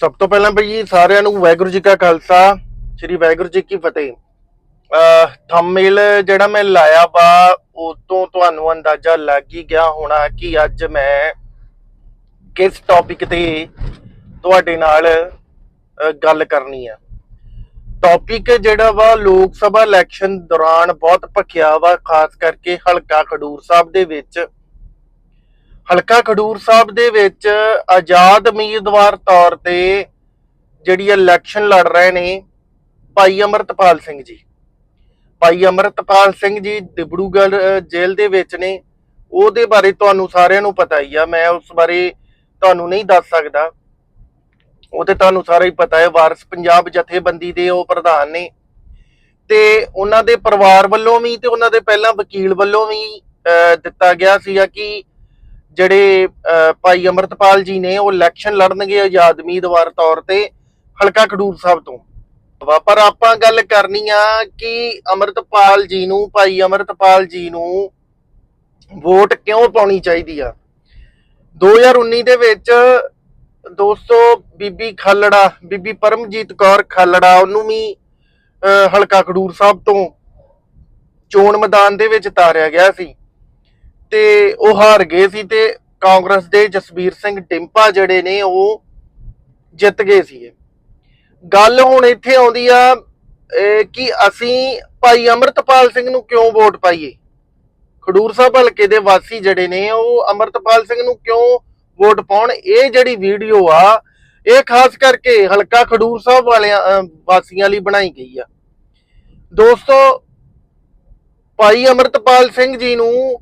ਸਭ ਤੋਂ ਪਹਿਲਾਂ ਭਈ ਸਾਰਿਆਂ ਨੂੰ ਵਾਹਿਗੁਰੂ ਜੀ ਕਾ ਖਾਲਸਾ, ਸ੍ਰੀ ਵਾਹਿਗੁਰੂ ਜੀ ਕੀ ਫਤਿਹ। ਥੰਬਨੇਲ ਜਿਹੜਾ ਮੈਂ ਲਾਇਆ ਵਾ ਉਹ ਤੋਂ ਤੁਹਾਨੂੰ ਅੰਦਾਜ਼ਾ ਲੱਗ ਹੀ ਗਿਆ ਹੋਣਾ ਕਿ ਅੱਜ ਮੈਂ ਕਿਸ ਟੌਪਿਕ ਤੇ ਤੁਹਾਡੇ ਨਾਲ ਗੱਲ ਕਰਨੀ ਆ। ਟੌਪਿਕ ਜਿਹੜਾ ਵਾ, ਲੋਕ ਸਭਾ ਇਲੈਕਸ਼ਨ ਦੌਰਾਨ ਬਹੁਤ ਭਖਿਆ ਵਾ, ਖਾਸ ਕਰਕੇ ਹਲਕਾ ਖਡੂਰ ਸਾਹਿਬ ਦੇ ਵਿੱਚ। ਹਲਕਾ ਖਡੂਰ ਸਾਹਿਬ ਦੇ ਵਿੱਚ ਆਜ਼ਾਦ ਉਮੀਦਵਾਰ ਤੌਰ ਤੇ ਜਿਹੜੀ ਇਲੈਕਸ਼ਨ ਲੜ ਰਹੇ ਨੇ ਭਾਈ ਅਮਰਤਪਾਲ ਸਿੰਘ ਜੀ। ਭਾਈ ਅਮਰਤਪਾਲ ਸਿੰਘ ਜੀ ਦਿਬੜੂਗੜ੍ਹ ਜੇਲ੍ਹ ਦੇ ਵਿੱਚ ਨੇ। ਉਹਦੇ ਬਾਰੇ ਤੁਹਾਨੂੰ ਸਾਰਿਆਂ ਨੂੰ ਪਤਾ ਹੀ ਆ। ਮੈਂ ਉਸ ਬਾਰੇ ਤੁਹਾਨੂੰ ਨਹੀਂ ਦੱਸ ਸਕਦਾ। ਉਹ ਤੇ ਤੁਹਾਨੂੰ ਸਾਰਾ ਹੀ ਪਤਾ ਹੈ। ਵਾਰਸ ਪੰਜਾਬ ਜਥੇਬੰਦੀ ਦੇ ਉਹ ਪ੍ਰਧਾਨ ਨੇ। ਤੇ ਉਹਨਾਂ ਦੇ ਪਰਿਵਾਰ ਵੱਲੋਂ ਵੀ ਤੇ ਉਹਨਾਂ ਦੇ ਪਹਿਲਾਂ ਵਕੀਲ ਵੱਲੋਂ ਵੀ ਦਿੱਤਾ ਗਿਆ ਸੀਗਾ ਕਿ ਜਿਹੜੇ ਅਹ, ਭਾਈ ਅਮਰਤਪਾਲ ਜੀ ਨੇ ਉਹ ਇਲੈਕਸ਼ਨ ਲੜਨਗੇ ਆਜ਼ਾਦ ਉਮੀਦਵਾਰ ਤੌਰ ਤੇ ਹਲਕਾ ਖਡੂਰ ਸਾਹਿਬ ਤੋਂ। ਪਰ ਆਪਾਂ ਗੱਲ ਕਰਨੀ ਆ ਕਿ ਅਮਰਤਪਾਲ ਜੀ ਨੂੰ ਭਾਈ ਅਮਰਤਪਾਲ ਜੀ ਨੂੰ ਵੋਟ ਕਿਉਂ ਪਾਉਣੀ ਚਾਹੀਦੀ ਆ? 2019 ਦੇ ਵਿੱਚ ਦੋਸਤੋ ਬੀਬੀ ਖਾਲੜਾ ਬੀਬੀ ਪਰਮਜੀਤ ਕੌਰ ਖਾਲੜਾ ਉਹਨੂੰ ਵੀ ਹਲਕਾ ਖਡੂਰ ਸਾਹਿਬ ਤੋਂ ਚੋਣ ਮੈਦਾਨ ਦੇ ਵਿੱਚ ਤਾਰਿਆ ਗਿਆ ਸੀ। ਤੇ ਉਹ ਹਾਰ ਗਏ ਸੀ ਤੇ ਕਾਂਗਰਸ ਦੇ ਜਸਬੀਰ ਸਿੰਘ ਡਿੰਪਾ ਜਿਹੜੇ ਨੇ ਉਹ ਜਿੱਤ ਗਏ ਸੀ ਗੱਲ ਹੁਣ ਇੱਥੇ ਆਉਂਦੀ ਆ ਕਿ ਅਸੀਂ ਭਾਈ ਅਮਰਤਪਾਲ ਸਿੰਘ ਨੂੰ ਕਿਉਂ ਵੋਟ ਪਾਈਏ? ਖਡੂਰ ਸਾਹਿਬ ਹਲਕੇ ਦੇ ਵਾਸੀ ਜਿਹੜੇ ਨੇ, ਉਹ ਅਮਰਤਪਾਲ ਸਿੰਘ ਨੂੰ ਕਿਉਂ ਵੋਟ ਪਾਉਣ? ਇਹ ਜਿਹੜੀ ਵੀਡੀਓ ਆ, ਇਹ ਖਾਸ ਕਰਕੇ ਹਲਕਾ ਖਡੂਰ ਸਾਹਿਬ ਵਾਲਿਆਂ ਵਾਸੀਆਂ ਲਈ ਬਣਾਈ ਗਈ ਆ। ਦੋਸਤੋ, ਭਾਈ ਅਮਰਤਪਾਲ ਸਿੰਘ ਜੀ ਨੂੰ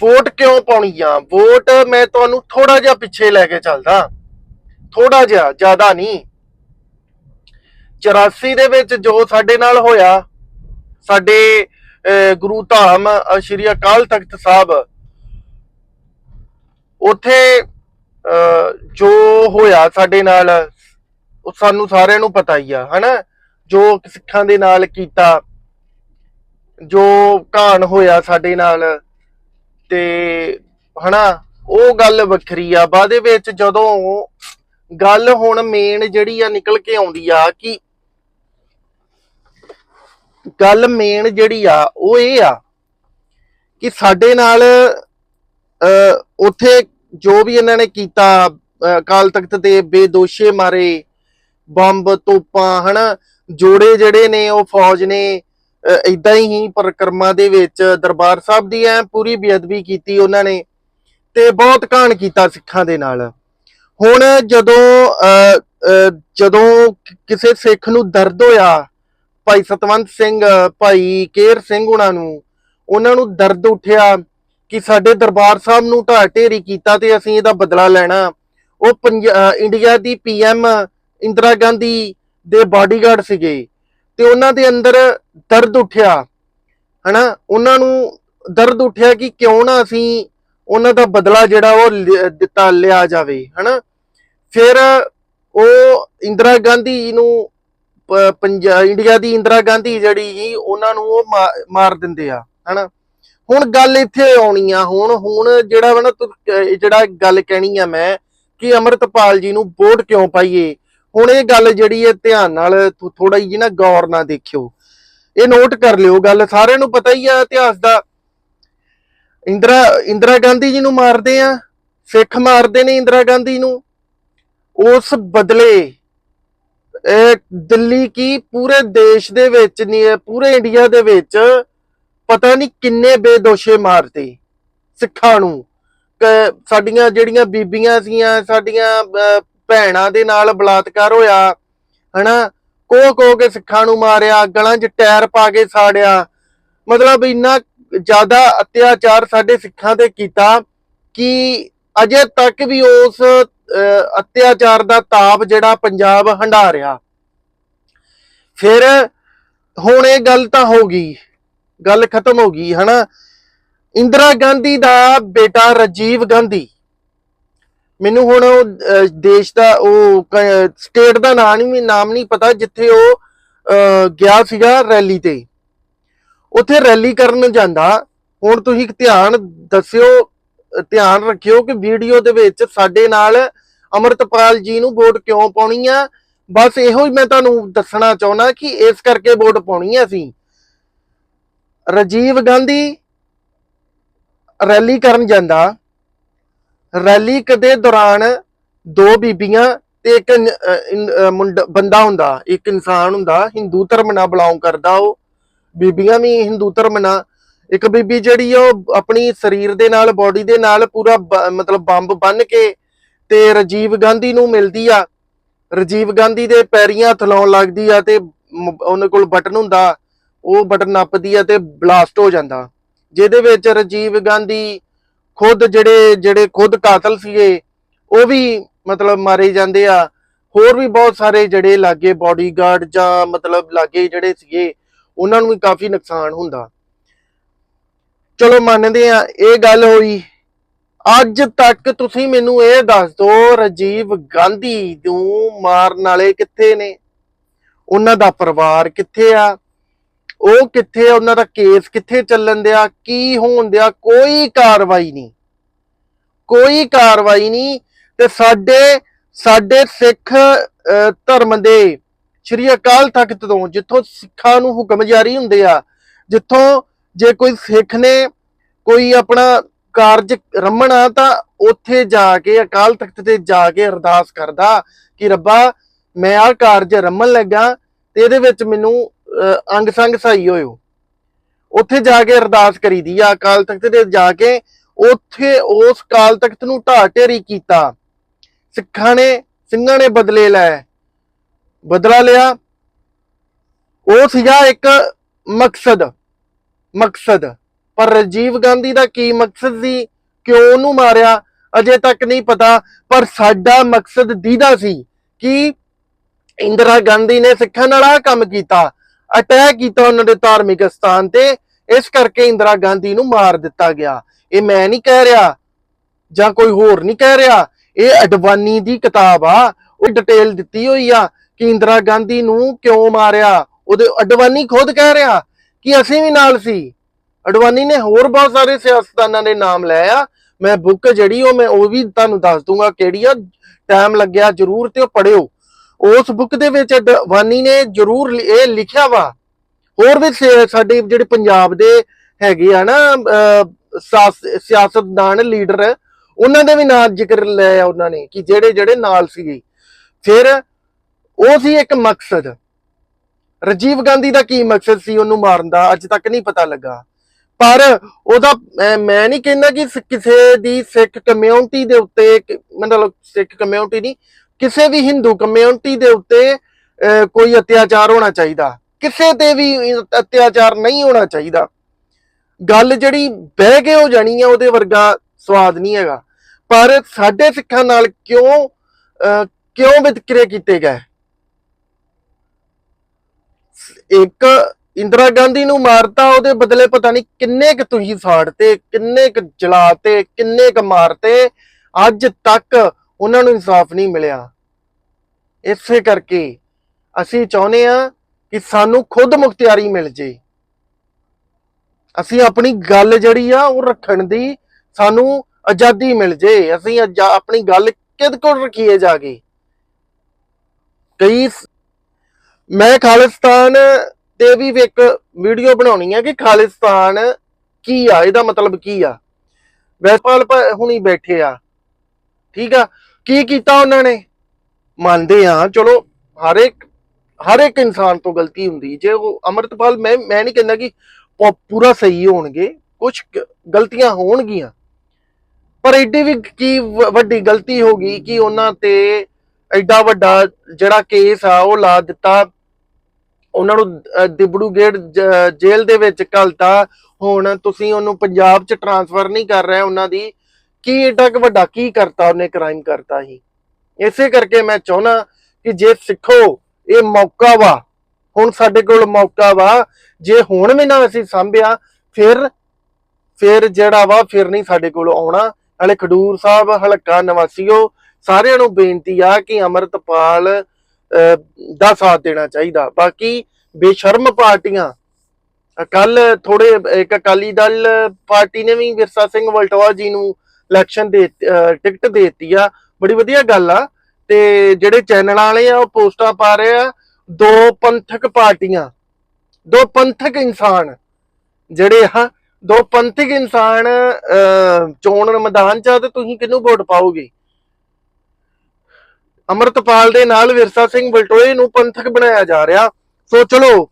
ਵੋਟ ਕਿਉਂ ਪਾਉਣੀ ਆ? ਵੋਟ ਮੈਂ ਤੁਹਾਨੂੰ ਥੋੜਾ ਜਿਹਾ ਪਿੱਛੇ ਲੈ ਕੇ ਚੱਲਦਾ। ਥੋੜਾ ਜਿਹਾ, ਜ਼ਿਆਦਾ ਨਹੀਂ। 84 ਦੇ ਵਿੱਚ ਜੋ ਸਾਡੇ ਨਾਲ ਹੋਇਆ, ਸਾਡੇ ਗੁਰੂ ਧਾਮ ਸ਼੍ਰੀ ਅਕਾਲ ਤਖਤ ਸਾਹਿਬ, ਉਥੇ ਜੋ ਹੋਇਆ ਸਾਡੇ ਨਾਲ, ਉਹ ਸਾਨੂੰ ਸਾਰਿਆਂ ਨੂੰ ਪਤਾ ਹੀ ਆ, ਹਨਾ? ਜੋ ਸਿੱਖਾਂ ਦੇ ਨਾਲ ਕੀਤਾ, ਜੋ ਘਾਣ ਹੋਇਆ ਸਾਡੇ ਨਾਲ ਤੇ ਹਨਾ, ਉਹ ਗੱਲ ਵੱਖਰੀ ਆ। ਬਾਅਦ ਵਿੱਚ ਜਦੋਂ ਗੱਲ ਹੁਣ ਮੇਨ ਜਿਹੜੀ ਆ ਨਿਕਲ ਕੇ ਆਉਂਦੀ ਆ ਕਿ ਗੱਲ ਮੇਨ ਜਿਹੜੀ ਆ, ਉਹ ਇਹ ਆ ਕਿ ਸਾਡੇ ਨਾਲ, ਅ, ਉਥੇ ਜੋ ਵੀ ਇਹਨਾਂ ਨੇ ਕੀਤਾ ਅਹ ਅਕਾਲ ਤਖਤ ਦੇ ਬੇਦੋਸ਼ੇ ਮਾਰੇ, ਬੰਬ, ਤੋਪਾਂ, ਹਨਾ, ਜੋੜੇ ਜਿਹੜੇ ਨੇ, ਉਹ ਫੌਜ ਨੇ ਇਦਾਂ ਹੀ ਪਰਿਕਰਮਾ ਦੇ ਵਿੱਚ ਦਰਬਾਰ ਸਾਹਿਬ ਦੀ ਐ ਪੂਰੀ ਬੇਅਦਬੀ ਕੀਤੀ ਉਹਨਾਂ ਨੇ ਤੇ ਬਹੁਤ ਕਾਣ ਕੀਤਾ ਸਿੱਖਾਂ ਦੇ ਨਾਲ। ਹੁਣ ਜਦੋਂ ਅਹ, ਜਦੋਂ ਕਿਸੇ ਸਿੱਖ ਨੂੰ ਦਰਦ ਹੋਇਆ ਭਾਈ ਸਤਵੰਤ ਸਿੰਘ ਭਾਈ ਕੇਰ ਸਿੰਘ ਉਹਨਾਂ ਨੂੰ ਉਹਨਾਂ ਨੂੰ ਦਰਦ ਉੱਠਿਆ ਕਿ ਸਾਡੇ ਦਰਬਾਰ ਸਾਹਿਬ ਨੂੰ ਢਾਹ ਢੇਰੀ ਕੀਤਾ ਤੇ ਅਸੀਂ ਇਹਦਾ ਬਦਲਾ ਲੈਣਾ। ਉਹ ਪੰਜ- ਇੰਡੀਆ ਦੀ ਪੀਐਮ ਇੰਦਰਾ ਗਾਂਧੀ ਦੇ ਬਾਡੀਗਾਰਡ ਸੀਗੇ। ਤੇ ਉਹਨਾਂ ਦੇ ਅੰਦਰ ਦਰਦ ਉੱਠਿਆ। ਹਨਾ? ਉਹਨਾਂ ਨੂੰ ਦਰਦ ਉੱਠਿਆ ਕਿ ਕਿਉਂ ਨਾ ਅਸੀਂ ਉਹਨਾਂ ਦਾ ਬਦਲਾ ਜਿਹੜਾ ਉਹ ਲਿ- ਦਿੱਤਾ, ਲਿਆ ਜਾਵੇ। ਹਨਾ? ਫਿਰ ਉਹ ਇੰਦਰਾ ਗਾਂਧੀ ਨੂੰ ਪ- ਇੰਡੀਆ ਦੀ ਇੰਦਰਾ ਗਾਂਧੀ ਜਿਹੜੀ ਸੀ, ਉਹਨਾਂ ਨੂੰ ਉਹ ਮਾ- ਮਾਰ ਦਿੰਦੇ ਆ। ਹਨਾ? ਹੁਣ ਗੱਲ ਇੱਥੇ ਆਉਣੀ ਆ। ਹੁਣ ਹੁਣ ਜਿਹੜਾ ਵਾ ਨਾ ਜਿਹੜਾ ਗੱਲ ਕਹਿਣੀ ਆ ਮੈਂ ਕਿ ਅਮਰਤਪਾਲ ਜੀ ਨੂੰ ਵੋਟ ਕਿਉਂ ਪਾਈਏ? ਹੁਣ ਇਹ ਗੱਲ ਜਿਹੜੀ ਹੈ, ਧਿਆਨ ਨਾਲ ਥੋੜਾ ਜਿਹੀ ਨਾ ਗੌਰ ਨਾਲ ਦੇਖਿਓ। ਇਹ ਨੋਟ ਕਰ ਲਿਓ ਗੱਲ, ਸਾਰਿਆਂ ਨੂੰ ਪਤਾ ਹੀ ਆ ਇਤਿਹਾਸ ਦਾ। ਇੰਦਰਾ ਇੰਦਰਾ ਗਾਂਧੀ ਜੀ ਨੂੰ ਮਾਰਦੇ ਆ, ਸਿੱਖ ਮਾਰਦੇ ਨੇ ਇੰਦਰਾ ਗਾਂਧੀ ਨੂੰ। ਉਸ ਬਦਲੇ ਦਿੱਲੀ ਕੀ ਪੂਰੇ ਦੇਸ਼ ਦੇ ਵਿੱਚ ਨਹੀਂ ਪੂਰੇ ਇੰਡੀਆ ਦੇ ਵਿੱਚ ਪਤਾ ਨਹੀਂ ਕਿੰਨੇ ਬੇਦੋਸ਼ੇ ਮਾਰਤੇ ਸਿੱਖਾਂ ਨੂੰ। ਕ- ਸਾਡੀਆਂ ਜਿਹੜੀਆਂ ਬੀਬੀਆਂ ਸੀਆਂ, ਸਾਡੀਆਂ ਭੈਣਾਂ ਦੇ ਨਾਲ ਬਲਾਤਕਾਰ ਹੋਇਆ ਹਨਾ? ਕੋ ਕੋ ਕੇ ਸਿੱਖਾਂ ਨੂੰ ਮਾਰਿਆ ਗਲਾਂ 'ਚ ਟਾਇਰ ਪਾ ਕੇ ਸਾੜਿਆ। ਮਤਲਬ ਇੰਨਾ ਜ਼ਿਆਦਾ ਅਤਿਆਚਾਰ ਸਾਡੇ ਸਿੱਖਾਂ ਤੇ ਕੀਤਾ ਕਿ ਅਜੇ ਤੱਕ ਵੀ ਉਸ ਅਹ, ਅਤਿਆਚਾਰ ਦਾ ਤਾਪ ਜਿਹੜਾ ਪੰਜਾਬ ਹੰਢਾ ਰਿਹਾ। ਫਿਰ ਹੁਣ ਇਹ ਗੱਲ ਤਾਂ ਹੋ ਗਈ ਗੱਲ ਖਤਮ ਹੋ ਗਈ ਹਨਾ? ਇੰਦਰਾ ਗਾਂਧੀ ਦਾ ਬੇਟਾ ਰਾਜੀਵ ਗਾਂਧੀ। ਮੈਨੂੰ ਹੁਣ ਉਹ ਦੇਸ਼ ਦਾ ਉਹ ਸਟੇਟ ਦਾ ਨਾਮ ਨਹੀਂ ਨਾਮ ਨਹੀਂ ਪਤਾ, ਜਿੱਥੇ ਉਹ ਗਿਆ ਸੀਗਾ ਰੈਲੀ ਤੇ। ਉੱਥੇ ਰੈਲੀ ਕਰਨ ਜਾਂਦਾ। ਹੁਣ ਤੁਸੀਂ ਧਿਆਨ ਦੱਸਿਓ, ਧਿਆਨ ਰੱਖਿਓ ਕਿ ਵੀਡੀਓ ਦੇ ਵਿੱਚ ਸਾਡੇ ਨਾਲ ਅਮਰਤਪਾਲ ਜੀ ਨੂੰ ਵੋਟ ਕਿਉਂ ਪਾਉਣੀ ਆ? ਬਸ ਇਹੋ ਹੀ ਮੈਂ ਤੁਹਾਨੂੰ ਦੱਸਣਾ ਚਾਹੁੰਦਾ ਕਿ ਇਸ ਕਰਕੇ ਵੋਟ ਪਾਉਣੀ ਆ ਅਸੀਂ। ਰਾਜੀਵ ਗਾਂਧੀ ਰੈਲੀ ਕਰਨ ਜਾਂਦਾ। ਰੈਲੀ ਕਦੇ ਦੌਰਾਨ ਦੋ ਬੀਬੀਆਂ ਤੇ ਇੱਕ ਮੁੰਡਾ, ਬੰਦਾ ਹੁੰਦਾ, ਇੱਕ ਇਨਸਾਨ ਹੁੰਦਾ, ਹਿੰਦੂ ਧਰਮ ਨਾਲ ਬਿਲੋਂਗ ਕਰਦਾ ਉਹ। ਬੀਬੀਆਂ ਵੀ ਹਿੰਦੂ ਧਰਮ ਨਾਲ। ਇੱਕ ਬੀਬੀ ਜਿਹੜੀ ਆ, ਉਹ ਆਪਣੀ ਸਰੀਰ ਦੇ ਨਾਲ ਬਾਡੀ ਦੇ ਨਾਲ ਪੂਰਾ ਬ- ਮਤਲਬ ਬੰਬ ਬੰਨ ਕੇ ਤੇ ਰਾਜੀਵ ਗਾਂਧੀ ਨੂੰ ਮਿਲਦੀ ਆ। ਰਾਜੀਵ ਗਾਂਧੀ ਦੇ ਪੈਰੀਆਂ ਥਲਾਉਣ ਲੱਗਦੀ ਆ ਤੇ ਉਹਨਾਂ ਕੋਲ ਬਟਨ ਹੁੰਦਾ, ਉਹ ਬਟਨ ਨੱਪਦੀ ਆ ਤੇ ਬਲਾਸਟ ਹੋ ਜਾਂਦਾ। ਜਿਹਦੇ ਵਿੱਚ ਰਾਜੀਵ ਗਾਂਧੀ ਖੁਦ ਜਿਹੜੇ ਜਿਹੜੇ ਖੁਦ ਕਾਤਲ ਸੀਗੇ, ਉਹ ਵੀ ਮਤਲਬ ਮਾਰੇ ਜਾਂਦੇ ਆ। ਹੋਰ ਵੀ ਬਹੁਤ ਸਾਰੇ ਜਿਹੜੇ ਲਾਗੇ ਬਾਡੀਗਾਰਡ ਜਾਂ ਮਤਲਬ ਲਾਗੇ ਜਿਹੜੇ ਸੀਗੇ, ਉਹਨਾਂ ਨੂੰ ਵੀ ਕਾਫੀ ਨੁਕਸਾਨ ਹੁੰਦਾ। ਚਲੋ ਮੰਨਦੇ ਆ, ਇਹ ਗੱਲ ਹੋਈ। ਅੱਜ ਤੱਕ ਤੁਸੀਂ ਮੈਨੂੰ ਇਹ ਦੱਸ ਦਿਓ ਰਾਜੀਵ ਗਾਂਧੀ ਨੂੰ ਮਾਰਨ ਵਾਲੇ ਕਿੱਥੇ ਨੇ? ਉਹਨਾਂ ਦਾ ਪਰਿਵਾਰ ਕਿੱਥੇ ਆ? ਉਹ ਕਿੱਥੇ ਆ ਉਹਨਾਂ ਦਾ ਕੇਸ ਕਿੱਥੇ ਚੱਲਣ ਦਿਆ ਕੀ ਹੋਣ ਦਿਆ ਕੋਈ ਕਾਰਵਾਈ ਨਹੀਂ। ਕੋਈ ਕਾਰਵਾਈ ਨਹੀਂ ਤੇ ਸਾਡੇ ਸਾਡੇ ਸਿੱਖ ਅਹ, ਧਰਮ ਦੇ ਸ਼੍ਰੀ ਅਕਾਲ ਤਖਤ ਤੋਂ ਜਿੱਥੋਂ ਸਿੱਖਾਂ ਨੂੰ ਹੁਕਮ ਜਾਰੀ ਹੁੰਦੇ ਆ ਜਿੱਥੋਂ ਜੇ ਕੋਈ ਸਿੱਖ ਨੇ ਕੋਈ ਆਪਣਾ ਕਾਰਜ ਰਮਣਾ ਤਾਂ ਉੱਥੇ ਜਾ ਕੇ ਅਕਾਲ ਤਖਤ ਤੇ ਜਾ ਕੇ ਅਰਦਾਸ ਕਰਦਾ ਕਿ ਰੱਬਾ ਮੈਂ ਆਹ ਕਾਰਜ ਰਮਣ ਲੱਗਾ ਤੇ ਇਹਦੇ ਵਿੱਚ ਮੈਨੂੰ ਅੰਗ ਸੰਗ ਸਹੀ ਹੋਇਓ। ਉੱਥੇ ਜਾ ਕੇ ਅਰਦਾਸ ਕਰੀਦੀ ਆ ਅਕਾਲ ਤਖਤ ਤੇ ਜਾ ਕੇ ਉੱਥੇ ਉਸ ਕਾਲ ਤਖਤ ਨੂੰ ਢਾਹ ਢੇਰੀ ਕੀਤਾ। ਸਿੱਖਾਂ ਨੇ, ਸਿੰਘਾਂ ਨੇ ਬਦਲੇ ਲੈ, ਬਦਲਾ ਲਿਆ। ਉਹ ਸੀਗਾ ਇੱਕ ਮਕਸਦ ਮਕਸਦ। ਪਰ ਰਾਜੀਵ ਗਾਂਧੀ ਦਾ ਕੀ ਮਕਸਦ ਸੀ? ਕਿਉਂ ਉਹਨੂੰ ਮਾਰਿਆ? ਅਜੇ ਤੱਕ ਨਹੀਂ ਪਤਾ, ਪਰ ਸਾਡਾ ਮਕਸਦ ਦੀਦਾ ਸੀ ਕਿ ਇੰਦਰਾ ਗਾਂਧੀ ਨੇ ਸਿੱਖਾਂ ਨਾਲ ਆਹ ਕੰਮ ਕੀਤਾ। ਅਟੈਕ ਕੀਤਾ ਉਹਨਾਂ ਦੇ ਧਾਰਮਿਕ ਸਥਾਨ ਤੇ। ਇਸ ਕਰਕੇ ਇੰਦਰਾ ਗਾਂਧੀ ਨੂੰ ਮਾਰ ਦਿੱਤਾ ਗਿਆ। ਇਹ ਮੈਂ ਨਹੀਂ ਕਹਿ ਰਿਹਾ, ਜਾਂ ਕੋਈ ਹੋਰ ਨਹੀਂ ਕਹਿ ਰਿਹਾ। ਇਹ ਅਡਵਾਨੀ ਦੀ ਕਿਤਾਬ ਆ। ਉਹ ਡਿਟੇਲ ਦਿੱਤੀ ਹੋਈ ਆ ਕਿ ਇੰਦਰਾ ਗਾਂਧੀ ਨੂੰ ਕਿਉਂ ਮਾਰਿਆ। ਉਹਦੇ ਅਡਵਾਨੀ ਖੁਦ ਕਹਿ ਰਿਹਾ ਕਿ ਅਸੀਂ ਵੀ ਨਾਲ ਸੀ। ਅਡਵਾਨੀ ਨੇ ਹੋਰ ਬਹੁਤ ਸਾਰੇ ਸਿਆਸਤਦਾਨਾਂ ਦੇ ਨਾਮ ਲਏ ਆ। ਮੈਂ ਬੁੱਕ ਜਿਹੜੀ ਉਹ ਮੈਂ ਉਹ ਵੀ ਤੁਹਾਨੂੰ ਦੱਸ ਦੂੰਗਾ ਕਿਹੜੀ ਆ। ਟਾਈਮ ਲੱਗਿਆ ਜਰੂਰ ਤੇ ਉਹ ਪੜਿਓ ਉਸ ਬੁੱਕ ਦੇ ਵਿੱਚ ਵਾਨੀ ਨੇ ਜਰੂਰ ਇਹ ਲਿਖਿਆ ਵਾ। ਹੋਰ ਵੀ ਸਾਡੇ ਜਿਹੜੇ ਪੰਜਾਬ ਦੇ ਹੈਗੇ ਆ ਨਾ ਸਿਆਸਤਦਾਨ ਲੀਡਰ, ਉਹਨਾਂ ਦੇ ਵੀ ਨਾਂ ਜ਼ਿਕਰ ਲਿਆ ਉਹਨਾਂ ਨੇ ਕਿ ਜਿਹੜੇ ਜਿਹੜੇ ਨਾਲ ਸੀਗੇ। ਫਿਰ ਉਹ ਸੀ ਇੱਕ ਮਕਸਦ। ਰਾਜੀਵ ਗਾਂਧੀ ਦਾ ਕੀ ਮਕਸਦ ਸੀ ਉਹਨੂੰ ਮਾਰਨ ਦਾ, ਅੱਜ ਤੱਕ ਨਹੀਂ ਪਤਾ ਲੱਗਾ। ਪਰ ਉਹਦਾ, ਮੈਂ- ਮੈਂ ਨਹੀਂ ਕਹਿੰਦਾ ਕਿ ਕਿਸੇ ਦੀ ਸਿੱਖ ਕਮਿਊਨਿਟੀ ਦੇ ਉੱਤੇ ਮਤਲਬ ਸਿੱਖ ਕਮਿਊਨਿਟੀ ਨਹੀਂ ਕਿਸੇ ਵੀ ਹਿੰਦੂ ਕਮਿਊਨਿਟੀ ਦੇ ਉੱਤੇ ਕੋਈ ਅਤਿਆਚਾਰ ਹੋਣਾ ਚਾਹੀਦਾ। ਕਿਸੇ ਤੇ ਵੀ ਅਤਿਆਚਾਰ ਨਹੀਂ ਹੋਣਾ ਚਾਹੀਦਾ। ਗੱਲ ਜਿਹੜੀ ਬਹਿ ਕੇ ਹੋ ਜਾਣੀ ਆ, ਉਹਦੇ ਵਰਗਾ ਸਵਾਦ ਨਹੀਂ ਹੈਗਾ। ਪਰ ਸਾਡੇ ਸਿੱਖਾਂ ਨਾਲ ਕਿਉਂ ਕਿਉਂ ਵਿਤਕਰੇ ਕੀਤੇ ਗਏ? ਇੱਕ ਇੰਦਰਾ ਗਾਂਧੀ ਨੂੰ ਮਾਰਤਾ, ਉਹਦੇ ਬਦਲੇ ਪਤਾ ਨਹੀਂ ਕਿੰਨੇ ਕੁ ਤੁਸੀਂ ਸਾੜਤੇ, ਕਿੰਨੇ ਕੁ ਜਲਾਤੇ, ਕਿੰਨੇ ਕੁ ਮਾਰਤੇ। ਅੱਜ ਤੱਕ ਉਹਨਾਂ ਨੂੰ ਇਨਸਾਫ ਨਹੀਂ ਮਿਲਿਆ। ਇਸੇ ਕਰਕੇ ਅਸੀਂ ਚਾਹੁੰਦੇ ਆ ਕਿ ਸਾਨੂੰ ਖੁਦ ਮੁਖਤਿਆਰੀ ਮਿਲ ਜੇ। ਅਸੀਂ ਆਪਣੀ ਗੱਲ ਜਿਹੜੀ ਆ ਉਹ ਰੱਖਣ ਦੀ ਸਾਨੂੰ ਆਜ਼ਾਦੀ ਮਿਲ ਜੇ। ਅਸੀਂ ਆਜ਼ਾ- ਆਪਣੀ ਗੱਲ ਕਿਹਦੇ ਕੋਲ ਰੱਖੀਏ ਜਾ ਕੇ? ਕਈ ਮੈਂ ਖਾਲਿਸਤਾਨ ਤੇ ਵੀ ਇੱਕ ਵੀਡੀਓ ਬਣਾਉਣੀ ਆ ਕਿ ਖਾਲਿਸਤਾਨ ਕੀ ਆ? ਇਹਦਾ ਮਤਲਬ ਕੀ ਆ? ਵੈਸਪਾਲ ਭ- ਹੁਣੀ ਬੈਠੇ ਆ। ਠੀਕ ਆ? ਕੀ ਕੀਤਾ ਉਹਨਾਂ ਨੇ? ਮੰਨਦੇ ਆ ਚਲੋ ਹਰ ਇੱਕ ਹਰ ਇੱਕ ਇਨਸਾਨ ਤੋਂ ਗਲਤੀ ਹੁੰਦੀ। ਜੇ ਉਹ ਅਮਰਤਪਾਲ ਮੈਂ ਮੈਂ ਨਹੀਂ ਕਹਿੰਦਾ ਕਿ ਪੂਰਾ ਸਹੀ ਹੋਣਗੇ ਕੁਝ ਗਲਤੀਆਂ ਹੋਣਗੀਆਂ। ਪਰ ਐਡੀ ਵੀ ਕੀ ਵੱਡੀ ਗਲਤੀ ਹੋ ਗਈ ਕਿ ਉਹਨਾਂ ਤੇ ਐਡਾ ਵੱਡਾ ਜਿਹੜਾ ਕੇਸ ਆ ਉਹ ਲਾ ਦਿੱਤਾ। ਉਹਨਾਂ ਨੂੰ ਅਹ, ਦਿਬੜੂ ਗੇਟ ਜ- ਜੇਲ੍ਹ ਦੇ ਵਿੱਚ ਘਲਤਾ। ਹੁਣ ਤੁਸੀਂ ਉਹਨੂੰ ਪੰਜਾਬ 'ਚ ਟਰਾਂਸਫਰ ਨਹੀਂ ਕਰ ਰਹੇ ਉਹਨਾਂ ਦੀ। ਕੀ ਏਡਾ ਕਿ ਵੱਡਾ ਕੀ ਕਰਤਾ ਉਹਨੇ ਕ੍ਰਾਈਮ ਕਰਤਾ ਹੀ ਇਸੇ ਕਰਕੇ ਮੈਂ ਚਾਹੁੰਦਾ ਕਿ ਜੇ ਸਿੱਖੋ ਇਹ ਮੌਕਾ ਵਾ। ਹੁਣ ਸਾਡੇ ਕੋਲ ਮੌਕਾ ਵਾ। ਜੇ ਹੁਣ ਵੀ ਨਾ ਅਸੀਂ ਸੰਭਿਆ ਫਿਰ ਫਿਰ ਜਿਹੜਾ ਵਾ ਫਿਰ ਨਹੀਂ ਸਾਡੇ ਕੋਲ ਆਉਣਾ। ਹਲੇ ਖਡੂਰ ਸਾਹਿਬ ਹਲਕਾ ਨਿਵਾਸੀਓ ਸਾਰਿਆਂ ਨੂੰ ਬੇਨਤੀ ਆ ਕਿ ਅਮਰਤਪਾਲ ਅਹ, ਦਾ ਸਾਥ ਦੇਣਾ ਚਾਹੀਦਾ। ਬਾਕੀ ਬੇਸ਼ਰਮ ਪਾਰਟੀਆਂ ਕੱਲ ਥੋੜੇ ਇੱਕ ਅਕਾਲੀ ਦਲ ਪਾਰਟੀ ਨੇ ਵੀ ਵਿਰਸਾ ਸਿੰਘ ਵਲਟੋਆ ਜੀ ਨੂੰ ਇਲੈਕਸ਼ਨ ਦੇ ਟਿਕਟ ਦੇ ਦਿੱਤੀ ਆ। ਬੜੀ ਵਧੀਆ ਗੱਲ ਆ। ਤੇ ਜਿਹੜੇ ਚੈਨਲ ਵਾਲੇ ਆ, ਉਹ ਪੋਸਟਾਂ ਪਾ ਰਹੇ ਆ। ਦੋ ਪੰਥਕ ਪਾਰਟੀਆਂ, ਦੋ ਪੰਥਕ ਇਨਸਾਨ, ਜਿਹੜੇ ਆ, ਦੋ ਪੰਥਕ ਇਨਸਾਨ ਚੋਣ ਮੈਦਾਨ ਚ ਆ ਤੇ ਤੁਸੀਂ ਕਿਹਨੂੰ ਵੋਟ ਪਾਓਗੇ? ਅਮਰਤਪਾਲ ਦੇ ਨਾਲ ਵਿਰਸਾ ਸਿੰਘ ਬਲਟੋਏ ਨੂੰ ਪੰਥਕ ਬਣਾਇਆ ਜਾ ਰਿਹਾ। ਸੋ ਚਲੋ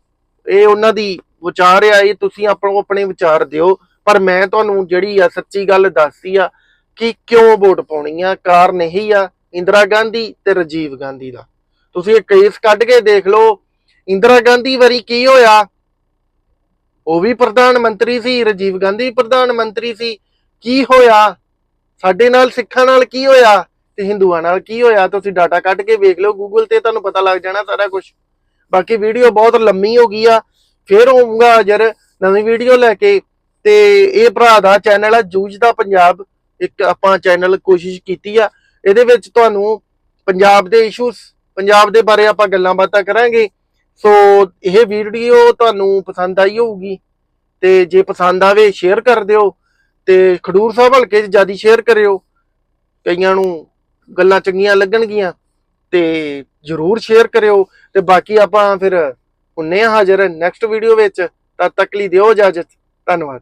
ਇਹ ਉਹਨਾਂ ਦੀ ਵਿਚਾਰ ਆ, ਇਹ ਤੁਸੀਂ ਆਪਣੋ ਆਪਣੇ ਵਿਚਾਰ ਦਿਓ। ਪਰ ਮੈਂ ਤੁਹਾਨੂੰ ਜਿਹੜੀ ਆ ਸੱਚੀ ਗੱਲ ਦੱਸਦੀ ਆ ਕਿ ਕਿਉਂ ਵੋਟ ਪਾਉਣੀ ਆ? ਕਾਰਨ ਇਹੀ ਆ, ਇੰਦਰਾ ਗਾਂਧੀ ਤੇ ਰਾਜੀਵ ਗਾਂਧੀ ਦਾ। ਤੁਸੀਂ ਇਹ ਕੇਸ ਕੱਢ ਕੇ ਦੇਖ ਲਓ, ਇੰਦਰਾ ਗਾਂਧੀ ਵਾਰੀ ਕੀ ਹੋਇਆ? ਉਹ ਵੀ ਪ੍ਰਧਾਨ ਮੰਤਰੀ ਸੀ, ਰਾਜੀਵ ਗਾਂਧੀ ਪ੍ਰਧਾਨ ਮੰਤਰੀ ਸੀ। ਕੀ ਹੋਇਆ? ਸਾਡੇ ਨਾਲ, ਸਿੱਖਾਂ ਨਾਲ ਕੀ ਹੋਇਆ? ਤੇ ਹਿੰਦੂਆਂ ਨਾਲ ਕੀ ਹੋਇਆ? ਤੁਸੀਂ ਡਾਟਾ ਕੱਢ ਕੇ ਵੇਖ ਲਓ ਗੂਗਲ ਤੇ ਤੁਹਾਨੂੰ ਪਤਾ ਲੱਗ ਜਾਣਾ ਸਾਰਾ ਕੁਝ ਬਾਕੀ ਵੀਡੀਓ ਬਹੁਤ ਲੰਮੀ ਹੋ ਗਈ ਆ, ਫੇਰ ਹੋਊਗਾ ਜਰ ਨਵੀਂ ਵੀਡੀਓ ਲੈ ਕੇ। ਤੇ ਇਹ ਭਰਾ ਦਾ ਚੈਨਲ ਆ ਜੂਝਦਾ ਪੰਜਾਬ। ਇੱਕ ਆਪਾਂ ਚੈਨਲ ਕੋਸ਼ਿਸ਼ ਕੀਤੀ ਆ, ਇਹਦੇ ਵਿੱਚ ਤੁਹਾਨੂੰ ਪੰਜਾਬ ਦੇ ਇਸ਼ੂਸ ਪੰਜਾਬ ਦੇ ਬਾਰੇ ਆਪਾਂ ਗੱਲਾਂ ਬਾਤਾਂ ਕਰਾਂਗੇ। ਸੋ ਇਹ ਵੀਡੀਓ ਤੁਹਾਨੂੰ ਪਸੰਦ ਆਈ ਹੋਊਗੀ, ਤੇ ਜੇ ਪਸੰਦ ਆਵੇ ਸ਼ੇਅਰ ਕਰ ਦਿਓ, ਤੇ ਖਡੂਰ ਸਾਹਿਬ ਹਲਕੇ 'ਚ ਜ਼ਿਆਦਾ ਸ਼ੇਅਰ ਕਰਿਓ। ਕਈਆਂ ਨੂੰ ਗੱਲਾਂ ਚੰਗੀਆਂ ਲੱਗਣਗੀਆਂ, ਤੇ ਜਰੂਰ ਸ਼ੇਅਰ ਕਰਿਓ। ਤੇ ਬਾਕੀ ਆਪਾਂ ਫਿਰ ਹੁੰਨੇ ਹਾਜ਼ਰ ਨੈਕਸਟ ਵੀਡੀਓ ਵਿੱਚ, ਤਦ ਤੱਕ ਲਈ ਦਿਓ ਇਜਾਜ਼ਤ। ਧੰਨਵਾਦ।